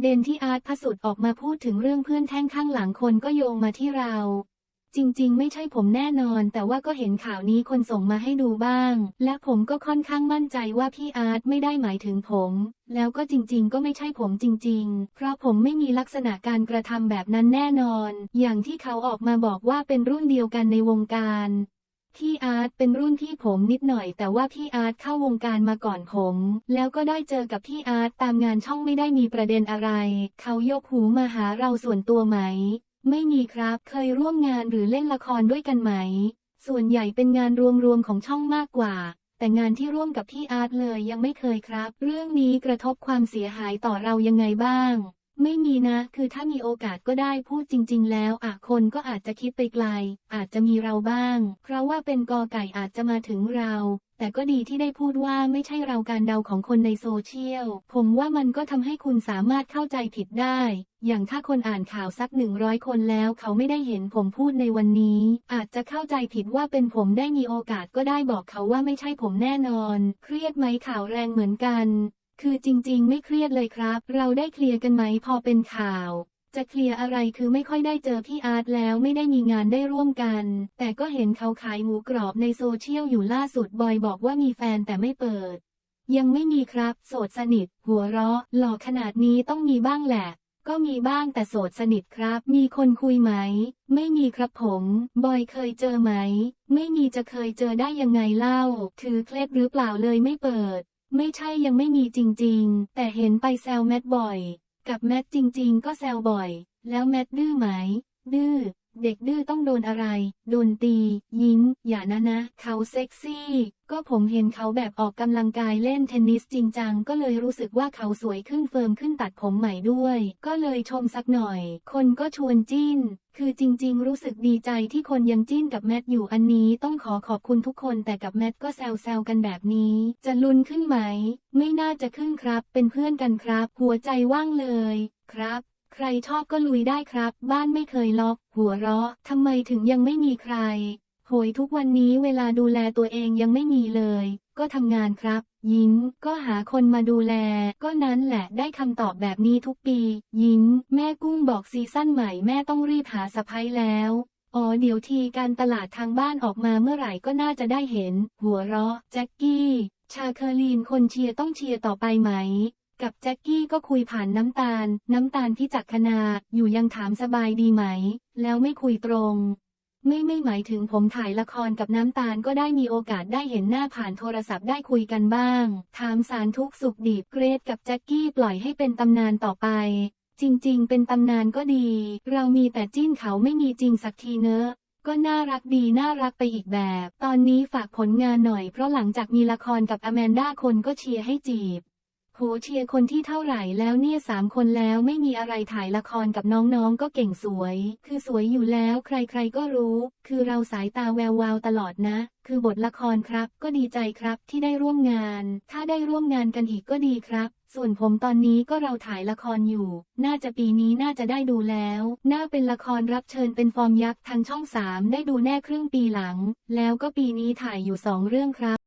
ประเด็นที่อาร์ตพสุดออกมาพูดถึงเรื่องเพื่อนแท่งข้างหลังคนก็โยงมาที่เรา จริงๆ ไม่ใช่ผมแน่นอน แต่ว่าก็เห็นข่าวนี้คนส่งมาให้ดูบ้าง และผมก็ค่อนข้างมั่นใจว่าพี่อาร์ตไม่ได้หมายถึงผม แล้วก็จริงๆ ก็ไม่ใช่ผมจริง ๆ เพราะผมไม่มีลักษณะการกระทำแบบนั้นแน่นอน อย่างที่เขาออกมาบอกว่าเป็นรุ่นเดียวกันในวงการ พี่อาร์ตเป็นรุ่นพี่ผมนิดหน่อย แต่ว่าพี่อาร์ตเข้าวงการมาก่อนผม แล้วก็ได้เจอกับพี่อาร์ตตามงานช่องไม่ได้มีประเด็นอะไร เขายกหูมาหาเราส่วนตัวไหม ไม่มีครับ เคยร่วมงานหรือเล่นละครด้วยกันไหม ส่วนใหญ่เป็นงานรวมๆของช่องมากกว่า แต่งานที่ร่วมกับพี่อาร์ตเลยยังไม่เคยครับ เรื่องนี้กระทบความเสียหายต่อเรายังไงบ้าง ไม่มีนะ คือถ้ามีโอกาสก็ได้พูดจริง ๆ แล้วอะคนก็อาจจะคิดไปไกล อาจจะมีเราบ้าง เพราะว่าเป็นกอไก่อาจจะมาถึงเรา แต่ก็ดีที่ได้พูดว่าไม่ใช่เราการเดาของคนในโซเชียล ผมว่ามันก็ทำให้คุณสามารถเข้าใจผิดได้ อย่างถ้าคนอ่านข่าวสักหนึ่งร้อยคนแล้วเขาไม่ได้เห็นผมพูดในวันนี้ อาจจะเข้าใจผิดว่าเป็นผมได้มีโอกาสก็ได้บอกเขาว่าไม่ใช่ผมแน่นอน เครียดไหมข่าวแรงเหมือนกัน คือจริง ๆ ไม่เครียดเลยครับ เราได้เคลียร์กันไหมพอเป็นข่าว จะเคลียร์อะไรคือไม่ค่อยได้เจอพี่อาร์ตแล้วไม่ได้มีงานได้ร่วมกัน แต่ก็เห็นเขาขายหมูกรอบในโซเชียลอยู่ล่าสุดบอยบอกว่ามีแฟนแต่ไม่เปิด ยังไม่มีครับ โสดสนิท หัวเราะ หล่อขนาดนี้ต้องมีบ้างแหละก็มีบ้างแต่โสดสนิทครับ มีคนคุยไหม ไม่มีครับผม บอยเคยเจอไหม ไม่มีจะเคยเจอได้ยังไงเล่า ถือเคล็ดหรือเปล่าเลยไม่เปิด ไม่ใช่ยังไม่มีจริง ๆ แต่เห็นไปแซวแมทบ่อย กับแมทจริง ๆ ก็แซวบ่อย แล้วแมทดื้อไหม ดื้อ เด็กดื้อต้องโดนอะไร โดนตี ยิ้ม อย่านะนะ เขาเซ็กซี่ ก็ผมเห็นเขาแบบออกกำลังกายเล่นเทนนิสจริงจัง ก็เลยรู้สึกว่าเขาสวยขึ้นเฟิร์มขึ้นตัดผมใหม่ด้วย ก็เลยชมสักหน่อย คนก็ชวนจิ้น คือจริง ๆ รู้สึกดีใจที่คนยังจิ้นกับแมทอยู่อันนี้ต้องขอขอบคุณทุกคนแต่กับแมทก็แซวๆกันแบบนี้ จะลุนขึ้นไหม ไม่น่าจะขึ้นครับ เป็นเพื่อนกันครับ หัวใจว่างเลย ครับ รชอบก็ลุยได้ครับ บ้านไม่เคยล็อก หัวเราะทำไมถึงยังไม่มีใคร โหยทุกวันนี้เวลาดูแลตัวเองยังไม่มีเลย ก็ทำงานครับ ยิ้ม ก็หาคนมาดูแล ก็นั้นแหละได้คำตอบแบบนี้ทุกปี ยิ้ม แม่กุ้งบอกซีซั่นใหม่แม่ต้องรีบหาสะพ้ยแล้วอ๋อเดี๋ยวทีการตลาดทางบ้านออกมาเมื่อไหร่ก็น่าจะได้เห็น หัวเราะแจ็คกี้ ชาเคอรีนคนเชียร์ต้องเชียร์ต่อไปไหม กับแจ็คกี้ก็คุยผ่านน้ำตาล น้ำตาลที่จักคณาอยู่ยังถามสบายดีไหม แล้วไม่คุยตรง ไม่ไม่หมายถึงผมถ่ายละครกับน้ำตาลก็ได้มีโอกาสได้เห็นหน้าผ่านโทรศัพท์ได้คุยกันบ้าง ถามสารทุกสุขดิบเกรดกับแจ็คกี้ปล่อยให้เป็นตำนานต่อไป จริง ๆ เป็นตำนานก็ดี เรามีแต่จิ้นเขาไม่มีจริงสักทีเนอะก็น่ารักดีน่ารักไปอีกแบบ ตอนนี้ฝากผลงานหน่อยเพราะหลังจากมีละครกับอแมนด้าคนก็เชียร์ให้จีบ โหเชียร์คนที่เท่าไหร่แล้วเนี่ยสามคนแล้วไม่มีอะไรถ่ายละครกับน้องๆก็เก่งสวย คือสวยอยู่แล้วใครๆก็รู้ คือเราสายตาแวววาวตลอดนะ คือบทละครครับ ก็ดีใจครับที่ได้ร่วมงาน ถ้าได้ร่วมงานกันอีกก็ดีครับส่วนผมตอนนี้ก็เราถ่ายละครอยู่ น่าจะปีนี้น่าจะได้ดูแล้ว น่าเป็นละครรับเชิญเป็นฟอร์มยักษ์ทางช่องสามได้ดูแน่ครึ่งปีหลัง แล้วก็ปีนี้ถ่ายอยู่สองเรื่องครับ